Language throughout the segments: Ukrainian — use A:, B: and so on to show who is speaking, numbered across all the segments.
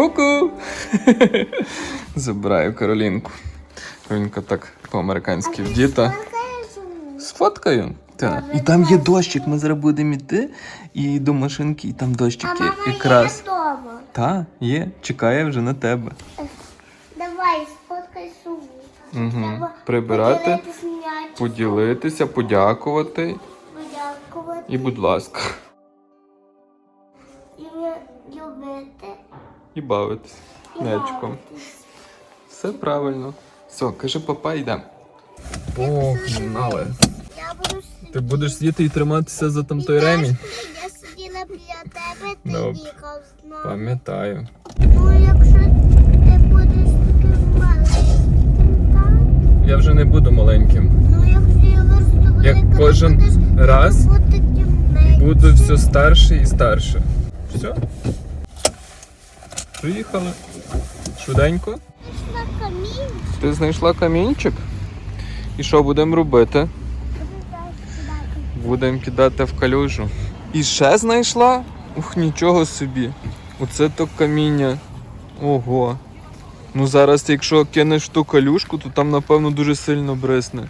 A: Ку-ку! Забираю Каролінку. Каролінка так по-американськи вдіта. Сфоткаю? Так. І там є дощик. Ми зараз будемо йти і до машинки, і там дощик є. Якраз. Та, є, чекає вже на тебе.
B: Давай, сфоткай суму.
A: Угу. Прибирати, поділитися, подякувати.
B: подякувати
A: І, будь ласка,
B: і
A: бавитись м'ячиком. Все правильно. Все, кажи папа, йдемо. О, але.
B: Я буду сидіти.
A: Ти будеш сидіти і триматися за там той ремінь?
B: Я сиділа біля тебе, ти
A: Добре.
B: їхав з нами.
A: Пам'ятаю.
B: Ну, якщо ти будеш таким маленьким, так?
A: Я вже не буду маленьким.
B: Ну, якщо я виросту
A: Як
B: велика,
A: кожен
B: ти будеш
A: раз
B: бути таким меншим.
A: Буду все старше і старше. Все. Приїхали. Швиденько.
B: Пішла камінь.
A: Ти знайшла камінчик? І що будемо робити? Будемо кидати в калюжу. І ще знайшла? Ух, нічого собі. Оце то каміння. Ого. Ну зараз, якщо кинеш ту калюшку, то там, напевно, дуже сильно брисне.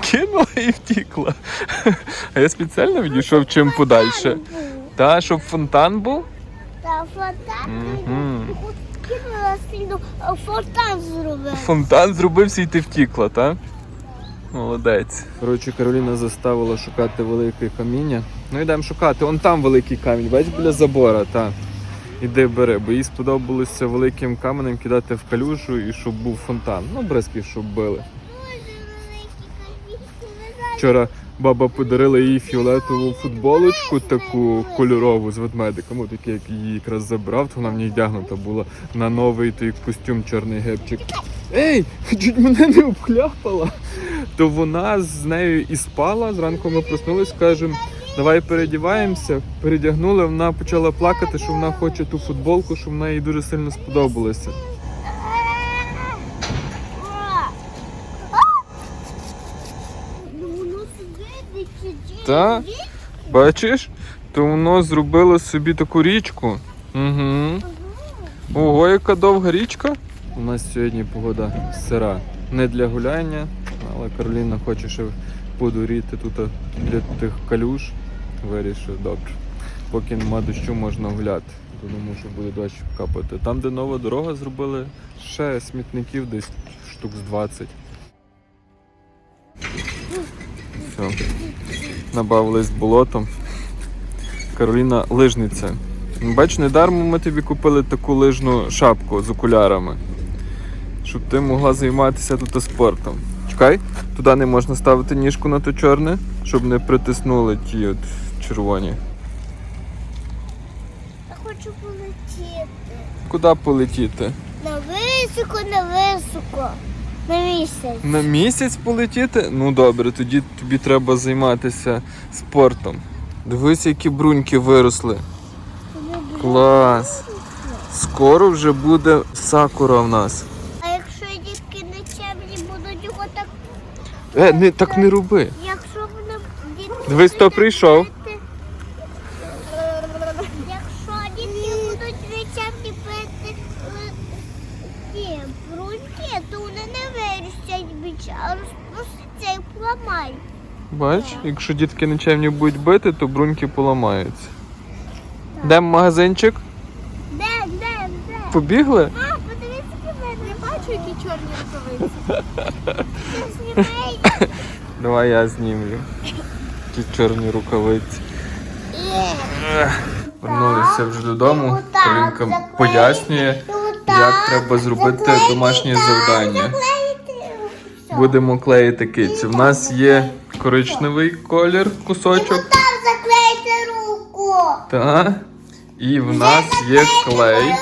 A: Кинула і втікла. А я спеціально відійшов чим подальше. Та, щоб фонтан був?
B: Та фонтан.
A: Мгм.
B: Кинула сильно, а фонтан зробив.
A: Фонтан зробився і ти втікла, так? Молодець. Коротше, Кароліна заставила шукати велике каміння. Ну йдемо шукати. Он там великий камінь, бач біля забора, так. Іди бери, бо їй сподобалося великим каменем кидати в калюжу і щоб був фонтан. Ну, бризки, щоб били. Вчора баба подарила їй фіолетову футболочку, таку кольорову з ведмедиком, от такий, як її якраз забрав, то вона в ній вдягнута була на новий той костюм чорний гепчик. Ей, чуть мене не обхляпала. То вона з нею і спала. Зранку ми проснулись, кажемо, давай передіваємося. Передягнули, вона почала плакати, що вона хоче ту футболку, що вона їй дуже сильно сподобалося.
B: Ну, воно сидить, сидить.
A: Та? Бачиш? То воно зробило собі таку річку. Угу. Ого, яка довга річка. У нас сьогодні погода сира. Не для гуляння, але Кароліна хоче ще подуріти тут для тих калюш. Вирішив, добре. Поки нема дощу, можна гуляти. Тому що буде дощ капати. Там, де нова дорога, зробили ще смітників десь штук з 20. Все. Набавились болотом. Кароліна лижниця. Бач, недармо ми тобі купили таку лижну шапку з окулярами, щоб ти могла займатися тут спортом. Чекай, туди не можна ставити ніжку на то чорне, щоб не притиснули ті от червоні.
B: Я хочу полетіти.
A: Куди полетіти?
B: На високо, на високо. На місяць.
A: На місяць полетіти? Ну добре, тоді тобі треба займатися спортом. Дивись, які бруньки виросли. Клас! Скоро вже буде сакура в нас.
B: А якщо дітки нечемні будуть його так.
A: Е, не, так не роби.
B: Якщо вони дітки.
A: Дивись, хто прийшов.
B: Якщо дітки будуть нечемні пити е, ті бруньки, то вони не виростять а розпустяться і поламають.
A: Бач, якщо дітки нечемні будуть бити, то бруньки поламаються. Де магазинчик?
B: Де, де, де?
A: Побігли?
B: А, подивіться, мене. Не бачу, які чорні рукавиці. Знімай.
A: Давай я знімлю. Ті чорні рукавиці. Вернулися вже додому. Карінка пояснює, як треба зробити домашнє завдання. Будемо клеїти кицю. В нас є коричневий колір, кусочок.
B: Там заклейте руку.
A: Та. І в нас є клей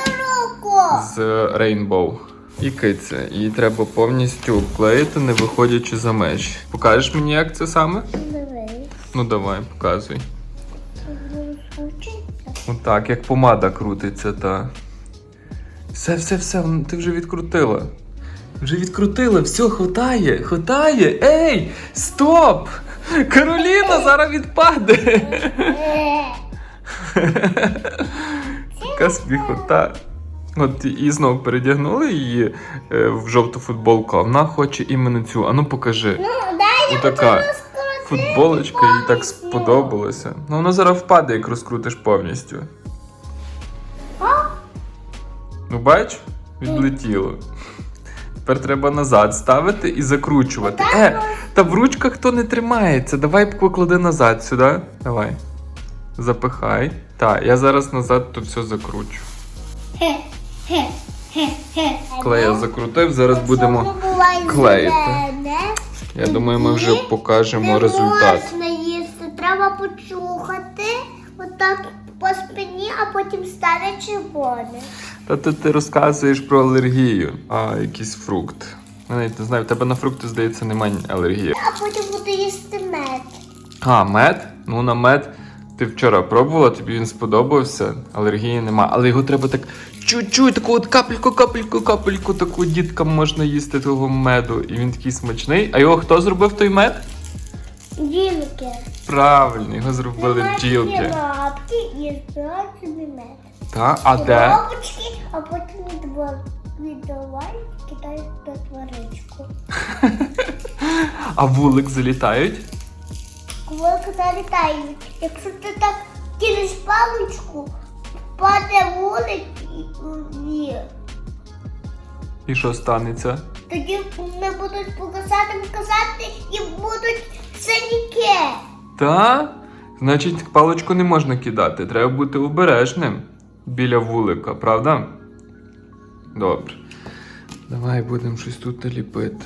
A: з Rainbow. І киця. Її треба повністю обклеїти, не виходячи за межі. Покажеш мені, як це саме?
B: Дивись.
A: Ну давай, показуй. Отак, як помада крутиться, та. Все, все, все, ти вже відкрутила. Вже відкрутила, все, хватає, хватає. Ей! Стоп! Кароліна зараз відпаде. Така сміхота. От і знов передягнули її е, в жовту футболку, а вона хоче іменно цю. Ану покажи.
B: Ну, дай
A: Отака футболочка їй так
B: повністю.
A: сподобалося. Ну вона зараз впаде, як розкрутиш повністю. Ну бач, відлетіло. Тепер треба назад ставити і закручувати. Е, та в ручках то не тримається. Давай поклади назад сюди. Давай. Запихай. Так, я зараз назад то все закручу.
B: Хе, хе, хе, хе.
A: Коли я закрутив, зараз будемо. клеїти. Я думаю, ми вже покажемо результат.
B: можна їсти, треба почухати отак по спині, а потім стане червоне.
A: Та тут ти розказуєш про алергію, а якийсь фрукт. Я навіть не знаю, в тебе на фрукти, здається, немає алергії.
B: А потім буду їсти мед.
A: А, мед? Ну на мед ти вчора пробувала, тобі він сподобався, алергії нема. Але його треба так чуть-чуть, таку от капельку, капельку, капельку, таку діткам можна їсти того меду. І він такий смачний. А його хто зробив той мед?
B: Ділки.
A: Правильно, його зробили бджілки.
B: лапки і собі мед.
A: Та, а де?
B: Коробочки, а потім віддавають, кидають до тваричку.
A: А вулик залітають?
B: Квилки залітають. Якщо ти так кинеш паличку, паде вулик і, і
A: І що станеться?
B: тоді не будуть показати, показати і будуть синіки.
A: Та? Значить, паличку не можна кидати. Треба бути обережним біля вулика, правда? Добре. Давай будемо щось тут ліпити.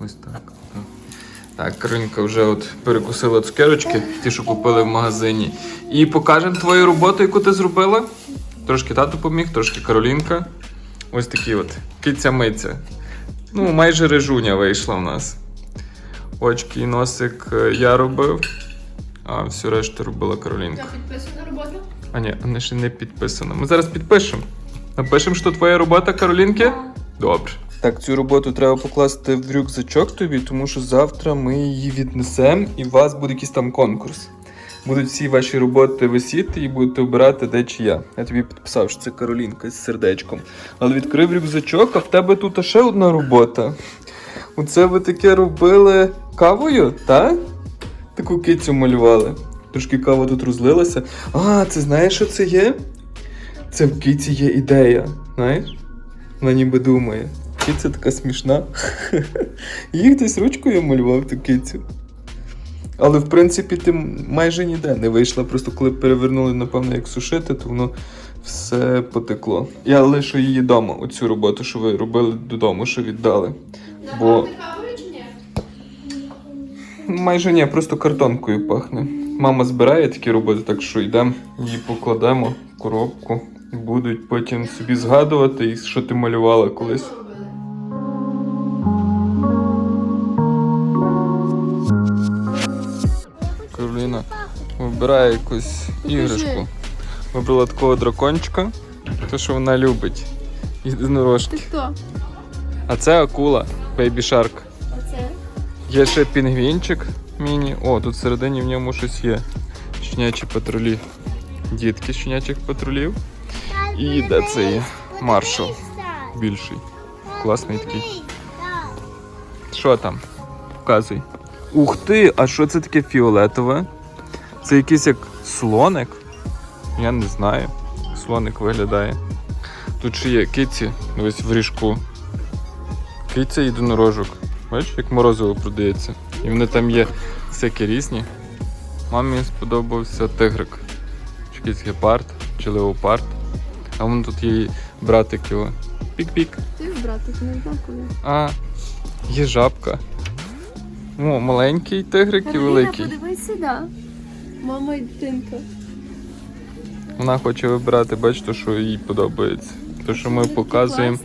A: Ось так. Так, Каринка вже от перекусила цукерочки, ті, що купили в магазині. І покажемо твою роботу, яку ти зробила. Трошки тато поміг, трошки Каролінка. Ось такі от киця-миця. Ну, майже режуня вийшла в нас. Очки і носик е, я робив, а всю решту робила Каролінка.
C: Це підписана робота?
A: А ні, вона ще не підписана. Ми зараз підпишемо. Напишемо, що твоя робота, Каролінки? Добре. Так, цю роботу треба покласти в рюкзачок тобі, тому що завтра ми її віднесемо і у вас буде якийсь там конкурс. Будуть всі ваші роботи висіти і будете обирати, де чи я. Я тобі підписав, що це Каролінка з сердечком. Але відкрив рюкзачок, а в тебе тут ще одна робота. Оце ви таке робили кавою, так? Таку кицю малювали. Трошки кава тут розлилася. А, це знаєш, що це є? Це в киці є ідея, знаєш? Вона ніби думає. Киця така смішна. Їх десь ручкою малював ту кицю. Але в принципі ти майже ніде не вийшла. Просто коли перевернули, напевно, як сушити, то воно все потекло. Я лишу її вдома, оцю роботу, що ви робили додому, що віддали. Бо майже ні, просто картонкою пахне. Мама збирає такі роботи, так що йдемо, її покладемо в коробку. Будуть потім собі згадувати, що ти малювала колись. Вибирає якусь іграшку. Вибрала такого дракончика, те, що вона любить. Єдинорожки.
C: Ти хто?
A: А це акула, Baby Shark.
C: Оце.
A: Є ще пінгвінчик міні. О, тут всередині в ньому щось є. Щенячі патрулі. Дітки щенячих патрулів. І де це є? Маршал. Більший. Класний такий. Що там? Показуй. Ух ти! А що це таке фіолетове? Це якийсь як слоник? Я не знаю. Слоник виглядає. Тут ще є киці, ось в ріжку. Киця єдинорожок. Бачиш, як морозиво продається. І вони там є всякі різні. Мамі сподобався тигрик. Чи якийсь гепард, чи леопард. А вон тут є братик його. Пік-пік.
C: Ти братик, не знав коли.
A: А, є жабка. О, маленький тигрик і великий.
C: подивись сюди. Мама і дитинка.
A: Вона хоче вибирати, бачите, що їй подобається. То, що ми показуємо,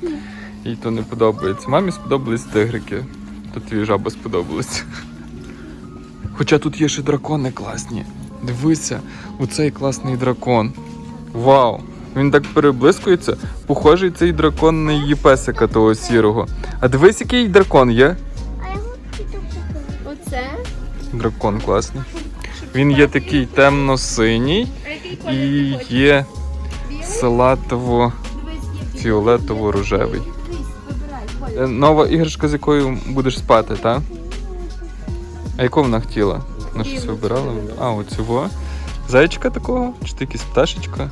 A: їй то не подобається. Мамі сподобались тигрики. То твій жаба сподобалась. Хоча тут є ще дракони класні. Дивися, оцей класний дракон. Вау! Він так переблискується. Похожий цей дракон на її песика того сірого. А дивись, який дракон є. Оце? Дракон класний. Він є такий темно-синій і є салатово-фіолетово-рожевий. Е, Нова іграшка, з якою будеш спати, так? А яку вона хотіла? Вона щось вибирала? А, оцю во. Зайчика такого? Чи ти якась пташечка?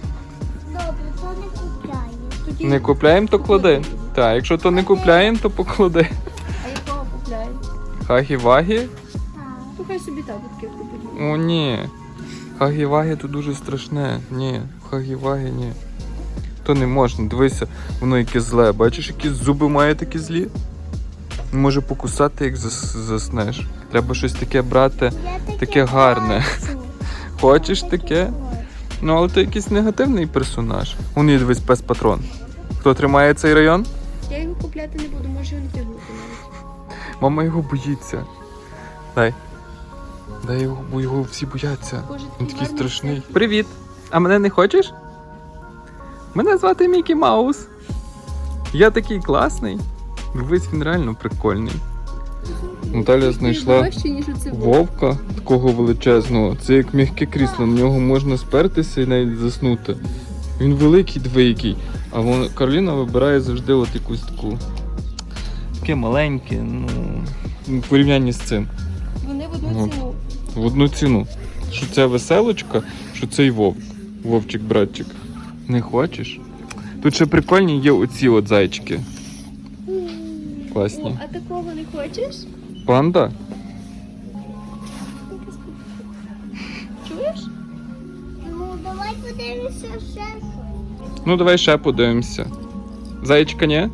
B: Добре, то не купляє.
C: Тоді-
A: Не купляємо, то клади. Так, якщо то не купляємо, то поклади.
C: А якого купляй?
A: Хагі-вагі?
B: Так.
C: Ну хай собі татки купить.
A: О, ні. Хагі-вагі то дуже страшне. Ні, хагі-вагі ні. То не можна, дивися, воно яке зле. Бачиш, які зуби має такі злі? Може покусати, як зас- заснеш. Треба щось таке брати.
B: Я таке
A: Таке гарне.
B: хочу.
A: Хочеш таке? Ну, але то якийсь негативний персонаж. Вон є дивись пес патрон. Хто тримає цей район?
C: Я його купляти не буду, може його не тягнути навіть.
A: Мама його боїться. Дай. Дай його, бо його всі бояться.
C: Боже,
A: Він такий
C: гарний
A: страшний. Привіт! А мене не хочеш? Мене звати Мікі Маус. Я такий класний. Дивись, він реально прикольний. Наталя знайшла. Вовка такого величезного. Це як м'яке крісло, на нього можна спертися і навіть заснути. Він великий двоякий, а вон, Кароліна вибирає завжди от якусь таку. Таке маленьке, ну. В порівнянні з цим.
C: Вони в одну ціну.
A: В одну ціну. Що це веселочка, що цей вовк. Вовчик, братчик. Не хочеш? Тут ще прикольні є оці от зайчики.
C: О, а такого не хочеш?
A: Панда?
C: Чуєш?
B: Ну, давай подивимося ще.
A: Ну, давай ще подивимося. Зайчика, ні?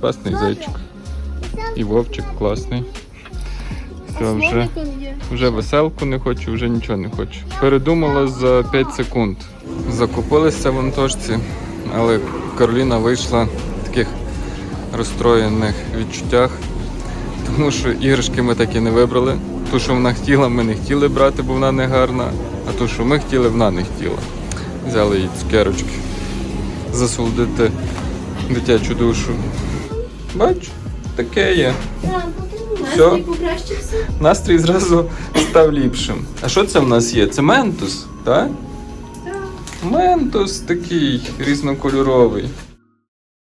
A: Класний
B: Добре.
A: зайчик. І вовчик класний. Все, вже,
C: є.
A: вже веселку не хочу, вже нічого не хочу. Передумала за 5 секунд. Закупилися в Антошці, але Кароліна вийшла в таких розстроєних відчуттях, тому що іграшки ми так і не вибрали. Ту, що вона хотіла, ми не хотіли брати, бо вона не гарна, а ту, що ми хотіли, вона не хотіла. Взяли їй цукерочки. Засолодити дитячу душу. Бач, таке є. Все.
C: Настрій покращився?
A: Настрій зразу став ліпшим. А що це в нас є? Це ментус, так?
C: Так.
A: Ментус такий різнокольоровий.